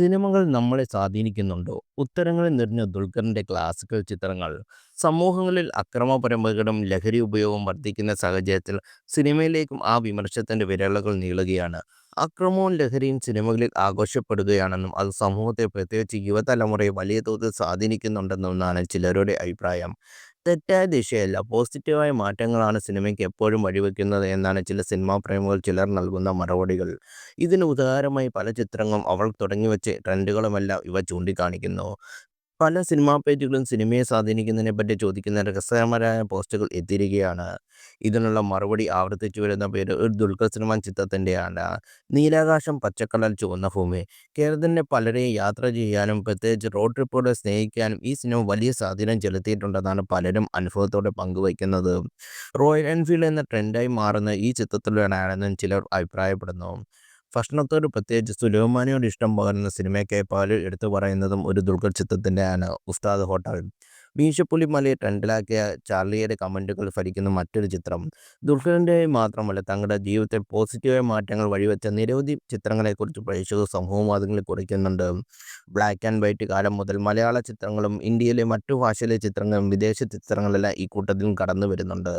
സിനിമകൾ നമ്മളെ സ്വാധീനിക്കുന്നുണ്ടോ? ഉത്തരങ്ങളിൽ നിറഞ്ഞ ദുൽഖറിന്റെ ക്ലാസിക്കൽ ചിത്രങ്ങൾ. സമൂഹങ്ങളിൽ അക്രമ പരമ്പരകളും ലഹരി ഉപയോഗവും വർദ്ധിക്കുന്ന സാഹചര്യത്തിൽ സിനിമയിലേക്കും ആ വിമർശത്തിന്റെ വിരളകൾ നീളുകയാണ്. അക്രമവും ലഹരിയും സിനിമകളിൽ ആഘോഷപ്പെടുകയാണെന്നും അത് സമൂഹത്തെ പ്രത്യേകിച്ച് യുവതലമുറയെ വലിയ തോതിൽ സ്വാധീനിക്കുന്നുണ്ടെന്നുമാണ് ചിലരുടെ അഭിപ്രായം. തെറ്റായ ദിശയല്ല, പോസിറ്റീവായ മാറ്റങ്ങളാണ് സിനിമയ്ക്ക് എപ്പോഴും വഴിവെക്കുന്നത് എന്നാണ് ചില സിനിമാ പ്രേമികൾ ചിലർ നൽകുന്ന മറുപടികൾ. ഇതിന് ഉദാഹരമായി പല ചിത്രങ്ങളും അവൾ തുടങ്ങിവെച്ച ട്രെൻഡുകളുമെല്ലാം ഇവ ചൂണ്ടിക്കാണിക്കുന്നു. പല സിനിമാ പേജുകളും സിനിമയെ സ്വാധീനിക്കുന്നതിനെപ്പറ്റി ചോദിക്കുന്ന രസകരമായ പോസ്റ്റുകൾ എത്തിയിരിക്കുകയാണ്. ഇതിനുള്ള മറുപടി ആവർത്തിച്ചു വരുന്ന പേര് ഒരു ദുൽഖർ സൽമാൻ ചിത്രത്തിന്റെയാണ് നീലാകാശം പച്ചക്കടൽ ചുവന്ന ഭൂമി. കേരളത്തിന്റെ പലരെയും യാത്ര ചെയ്യാനും പ്രത്യേകിച്ച് റോഡ് ട്രിപ്പുകളെ സ്നേഹിക്കാനും ഈ സിനിമ വലിയ സ്വാധീനം ചെലുത്തിയിട്ടുണ്ടെന്നാണ് പലരും അനുഭവത്തോടെ പങ്കുവയ്ക്കുന്നത് റോയൽ എൻഫീൽഡ് എന്ന ട്രെൻഡായി മാറുന്ന ഈ ചിത്രത്തിലൂടെയാണെന്നും ചിലർ അഭിപ്രായപ്പെടുന്നു. ഭക്ഷണത്തോട് പ്രത്യേകിച്ച് സുലൈമാനിയോട് ഇഷ്ടം പകർന്ന സിനിമയ്ക്കായി പലരും എടുത്തുപറയുന്നതും ഒരു ദുൽഖർ ചിത്രത്തിന്റെയാണ് ഉസ്താദ് ഹോട്ടൽ. മീശപ്പുലിമലയെ ട്രെൻഡിലാക്കിയ ചാർലിയുടെ കമന്റുകൾ ഫലിക്കുന്ന മറ്റൊരു ചിത്രം. ദുർഗറിന്റെ മാത്രമല്ല, തങ്ങളുടെ ജീവിതത്തെ പോസിറ്റീവായ മാറ്റങ്ങൾ വഴിവെച്ച നിരവധി ചിത്രങ്ങളെക്കുറിച്ച് പ്രേക്ഷകർ സമൂഹമാധ്യമങ്ങളിൽ കുറിക്കുന്നുണ്ട്. ബ്ലാക്ക് ആൻഡ് വൈറ്റ് കാലം മുതൽ മലയാള ചിത്രങ്ങളും ഇന്ത്യയിലെ മറ്റു ഭാഷയിലെ ചിത്രങ്ങളും വിദേശ ചിത്രങ്ങളെല്ലാം ഈ കൂട്ടത്തിൽ കടന്നുവരുന്നുണ്ട്.